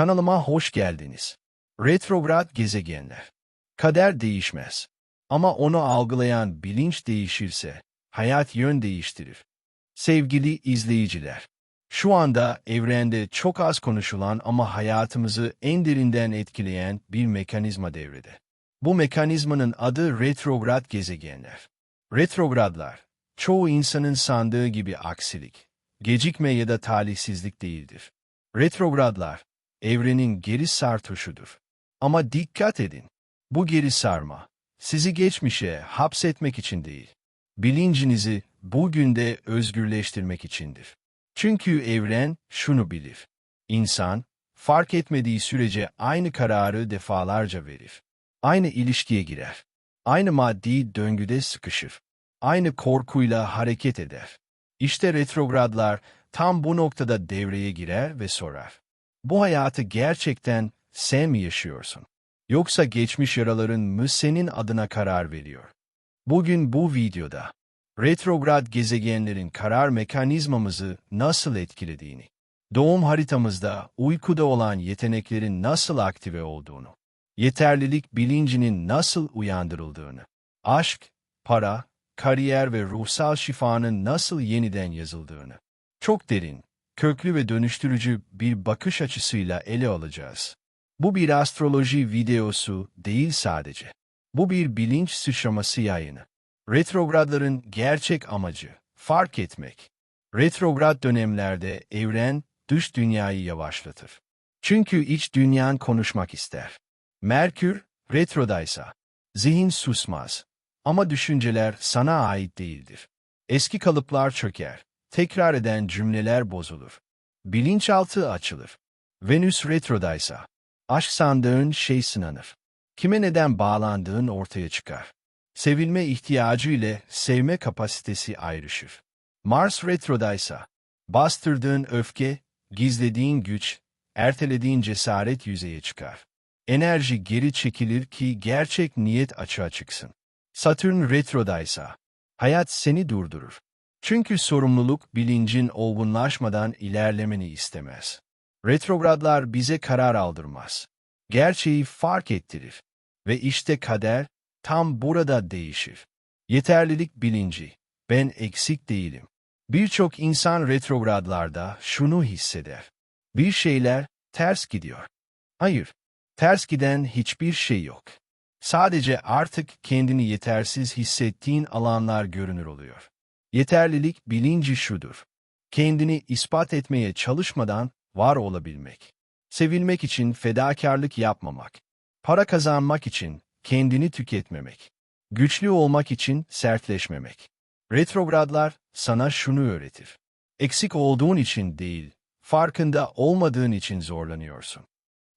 Kanalıma hoş geldiniz. Retrograd gezegenler. Kader değişmez. Ama onu algılayan bilinç değişirse, hayat yön değiştirir. Sevgili izleyiciler, şu anda evrende çok az konuşulan ama hayatımızı en derinden etkileyen bir mekanizma devrede. Bu mekanizmanın adı retrograd gezegenler. Retrogradlar, çoğu insanın sandığı gibi aksilik, gecikme ya da talihsizlik değildir. Retrogradlar, evrenin geri sar tuşudur. Ama dikkat edin, bu geri sarma, sizi geçmişe hapsetmek için değil, bilincinizi bugün de özgürleştirmek içindir. Çünkü evren şunu bilir. İnsan, fark etmediği sürece aynı kararı defalarca verir. Aynı ilişkiye girer. Aynı maddi döngüde sıkışır. Aynı korkuyla hareket eder. İşte retrogradlar tam bu noktada devreye girer ve sorar. Bu hayatı gerçekten sen mi yaşıyorsun? Yoksa geçmiş yaraların mı senin adına karar veriyor? Bugün bu videoda retrograd gezegenlerin karar mekanizmamızı nasıl etkilediğini, doğum haritamızda uykuda olan yeteneklerin nasıl aktive olduğunu, yeterlilik bilincinin nasıl uyandırıldığını, aşk, para, kariyer ve ruhsal şifanın nasıl yeniden yazıldığını, çok derin, köklü ve dönüştürücü bir bakış açısıyla ele alacağız. Bu bir astroloji videosu değil sadece. Bu bir bilinç sıçraması yayını. Retrogradların gerçek amacı, fark etmek. Retrograd dönemlerde evren, dış dünyayı yavaşlatır. Çünkü iç dünyan konuşmak ister. Merkür, retrodaysa, zihin susmaz. Ama düşünceler sana ait değildir. Eski kalıplar çöker, tekrar eden cümleler bozulur. Bilinçaltı açılır. Venüs retrodaysa, aşk sandığın şey sınanır. Kime neden bağlandığın ortaya çıkar. Sevilme ihtiyacı ile sevme kapasitesi ayrışır. Mars retrodaysa, bastırdığın öfke, gizlediğin güç, ertelediğin cesaret yüzeye çıkar. Enerji geri çekilir ki gerçek niyet açığa çıksın. Satürn retrodaysa, hayat seni durdurur. Çünkü sorumluluk bilincin olgunlaşmadan ilerlemeni istemez. Retrogradlar bize karar aldırmaz. Gerçeği fark ettirir. Ve işte kader tam burada değişir. Yeterlilik bilinci. Ben eksik değilim. Birçok insan retrogradlarda şunu hisseder. Bir şeyler ters gidiyor. Hayır, ters giden hiçbir şey yok. Sadece artık kendini yetersiz hissettiğin alanlar görünür oluyor. Yeterlilik bilinci şudur. Kendini ispat etmeye çalışmadan var olabilmek. Sevilmek için fedakarlık yapmamak. Para kazanmak için kendini tüketmemek. Güçlü olmak için sertleşmemek. Retrogradlar sana şunu öğretir. Eksik olduğun için değil, farkında olmadığın için zorlanıyorsun.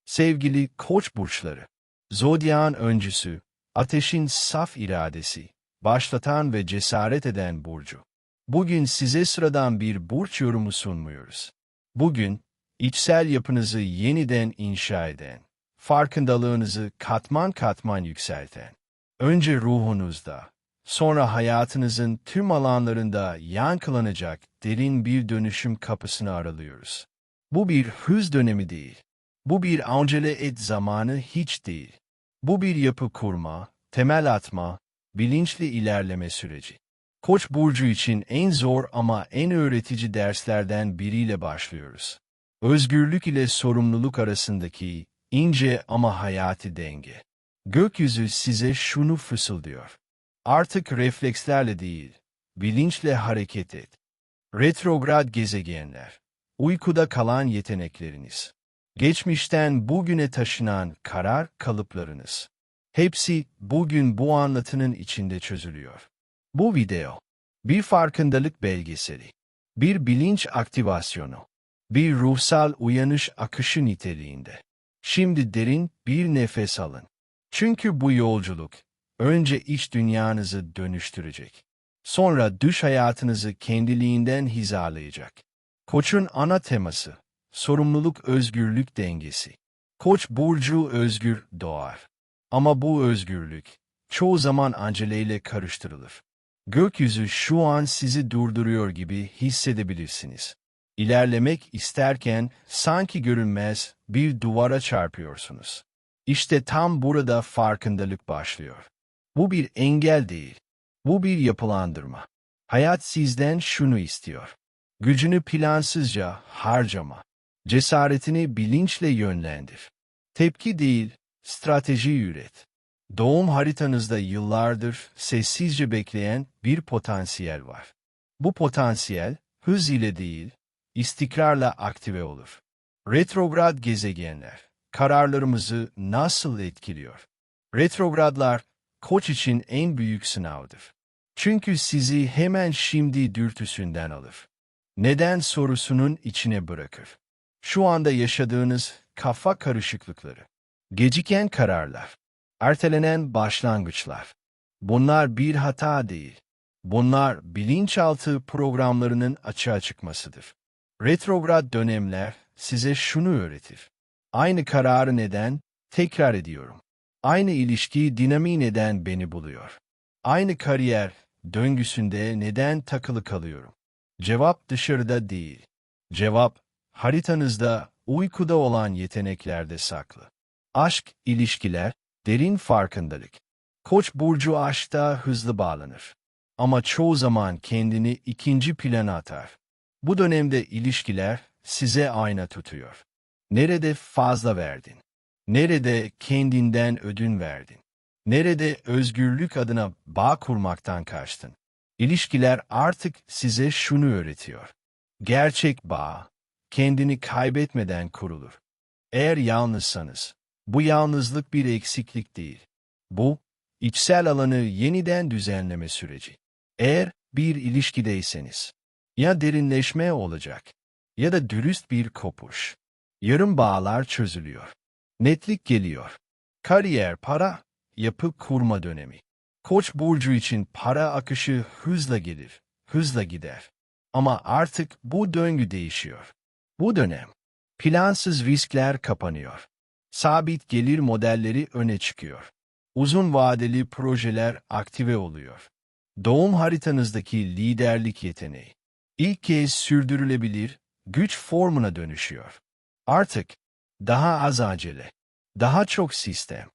Sevgili koç burçları, Zodyağın öncüsü, ateşin saf iradesi, başlatan ve cesaret eden burcu. Bugün size sıradan bir burç yorumu sunmuyoruz. Bugün, içsel yapınızı yeniden inşa eden, farkındalığınızı katman katman yükselten, önce ruhunuzda, sonra hayatınızın tüm alanlarında yankılanacak derin bir dönüşüm kapısını aralıyoruz. Bu bir hız dönemi değil. Bu bir acele et zamanı hiç değil. Bu bir yapı kurma, temel atma, bilinçli ilerleme süreci. Koç burcu için en zor ama en öğretici derslerden biriyle başlıyoruz. Özgürlük ile sorumluluk arasındaki ince ama hayati denge. Gökyüzü size şunu fısıldıyor. Artık reflekslerle değil, bilinçle hareket et. Retrograd gezegenler, uykuda kalan yetenekleriniz. Geçmişten bugüne taşınan karar kalıplarınız. Hepsi bugün bu anlatının içinde çözülüyor. Bu video, bir farkındalık belgeseli, bir bilinç aktivasyonu, bir ruhsal uyanış akışı niteliğinde. Şimdi derin bir nefes alın. Çünkü bu yolculuk, önce iç dünyanızı dönüştürecek. Sonra dış hayatınızı kendiliğinden hizalayacak. Koç'un ana teması, sorumluluk özgürlük dengesi. Koç burcu özgür doğar. Ama bu özgürlük çoğu zaman aceleyle karıştırılır. Gökyüzü şu an sizi durduruyor gibi hissedebilirsiniz. İlerlemek isterken sanki görünmez bir duvara çarpıyorsunuz. İşte tam burada farkındalık başlıyor. Bu bir engel değil. Bu bir yapılandırma. Hayat sizden şunu istiyor. Gücünü plansızca harcama. Cesaretini bilinçle yönlendir. Tepki değil, strateji üret. Doğum haritanızda yıllardır sessizce bekleyen bir potansiyel var. Bu potansiyel hız ile değil, istikrarla aktive olur. Retrograd gezegenler kararlarımızı nasıl etkiliyor? Retrogradlar koç için en büyük sınavdır. Çünkü sizi hemen şimdi dürtüsünden alır. Neden sorusunun içine bırakır. Şu anda yaşadığınız kafa karışıklıkları, geciken kararlar, ertelenen başlangıçlar. Bunlar bir hata değil. Bunlar bilinçaltı programlarının açığa çıkmasıdır. Retrograd dönemler size şunu öğretir. Aynı kararı neden? Tekrar ediyorum. Aynı ilişki dinamiği neden beni buluyor? Aynı kariyer döngüsünde neden takılı kalıyorum? Cevap dışarıda değil. Cevap haritanızda, uykuda olan yeteneklerde saklı. Aşk, ilişkiler, derin farkındalık. Koç burcu aşkta hızlı bağlanır. Ama çoğu zaman kendini ikinci plana atar. Bu dönemde ilişkiler size ayna tutuyor. Nerede fazla verdin? Nerede kendinden ödün verdin? Nerede özgürlük adına bağ kurmaktan kaçtın? İlişkiler artık size şunu öğretiyor. Gerçek bağ, kendini kaybetmeden kurulur. Eğer yalnızsanız, bu yalnızlık bir eksiklik değil. Bu, içsel alanı yeniden düzenleme süreci. Eğer bir ilişkideyseniz, ya derinleşme olacak, ya da dürüst bir kopuş. Yarım bağlar çözülüyor. Netlik geliyor. Kariyer, para, yapı kurma dönemi. Koç burcu için para akışı hızla gelir, hızla gider. Ama artık bu döngü değişiyor. Bu dönem, plansız riskler kapanıyor. Sabit gelir modelleri öne çıkıyor. Uzun vadeli projeler aktive oluyor. Doğum haritanızdaki liderlik yeteneği ilk kez sürdürülebilir güç formuna dönüşüyor. Artık daha az acele, daha çok sistem,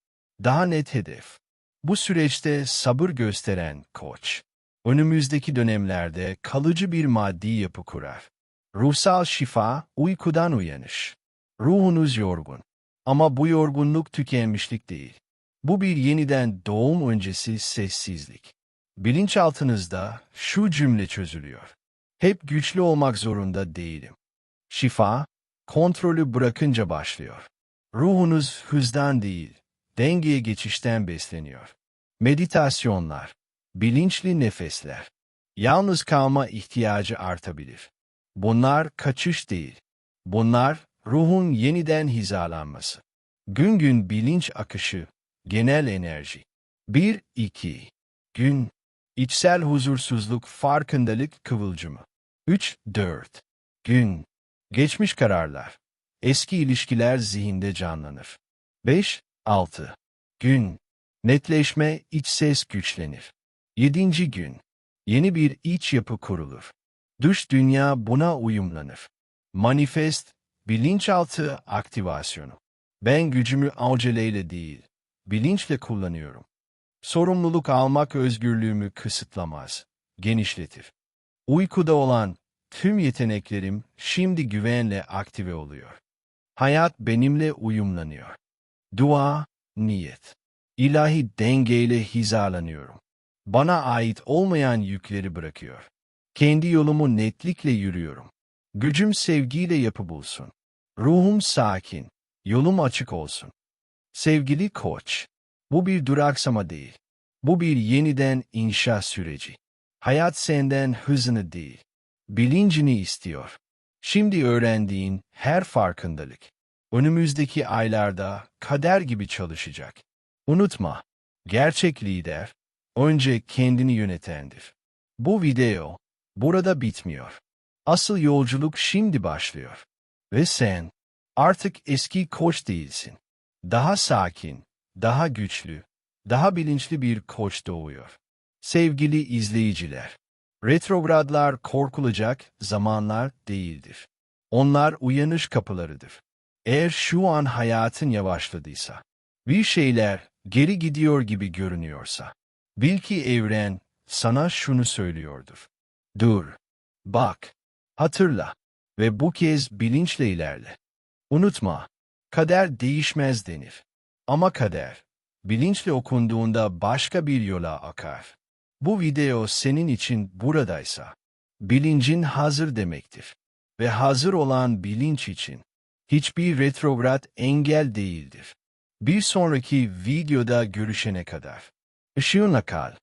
daha net hedef. Bu süreçte sabır gösteren koç, önümüzdeki dönemlerde kalıcı bir maddi yapı kurar. Ruhsal şifa, uykudan uyanış. Ruhunuz yorgun. Ama bu yorgunluk tükenmişlik değil. Bu bir yeniden doğum öncesi sessizlik. Bilinçaltınızda şu cümle çözülüyor. Hep güçlü olmak zorunda değilim. Şifa, kontrolü bırakınca başlıyor. Ruhunuz hızdan değil, dengeye geçişten besleniyor. Meditasyonlar, bilinçli nefesler, yalnız kalma ihtiyacı artabilir. Bunlar kaçış değil. Bunlar ruhun yeniden hizalanması. Gün gün bilinç akışı, genel enerji. 1-2 Gün, içsel huzursuzluk, farkındalık kıvılcımı. 3-4 Gün, geçmiş kararlar. Eski ilişkiler zihinde canlanır. 5-6 Gün, netleşme, iç ses güçlenir. 7. gün, yeni bir iç yapı kurulur. Dış dünya buna uyumlanır. Manifest, bilinçaltı aktivasyonu. Ben gücümü aceleyle değil, bilinçle kullanıyorum. Sorumluluk almak özgürlüğümü kısıtlamaz, genişletir. Uykuda olan tüm yeteneklerim şimdi güvenle aktive oluyor. Hayat benimle uyumlanıyor. Dua, niyet. İlahi dengeyle hizalanıyorum. Bana ait olmayan yükleri bırakıyor. Kendi yolumu netlikle yürüyorum. Gücüm sevgiyle yapı bulsun. Ruhum sakin, yolum açık olsun. Sevgili koç, bu bir duraksama değil. Bu bir yeniden inşa süreci. Hayat senden hızını değil, bilincini istiyor. Şimdi öğrendiğin her farkındalık, önümüzdeki aylarda kader gibi çalışacak. Unutma, gerçek lider, önce kendini yönetendir. Bu video, burada bitmiyor. Asıl yolculuk şimdi başlıyor. Ve sen, artık eski koç değilsin. Daha sakin, daha güçlü, daha bilinçli bir koç doğuyor. Sevgili izleyiciler, Retrogradlar korkulacak zamanlar değildir. Onlar uyanış kapılarıdır. Eğer şu an hayatın yavaşladıysa, bir şeyler geri gidiyor gibi görünüyorsa, bil ki evren sana şunu söylüyordur. Dur, bak, hatırla ve bu kez bilinçle ilerle. Unutma, kader değişmez denir. Ama kader, bilinçle okunduğunda başka bir yola akar. Bu video senin için buradaysa, bilincin hazır demektir. Ve hazır olan bilinç için, hiçbir retrograd engel değildir. Bir sonraki videoda görüşene kadar. Işığınla kal.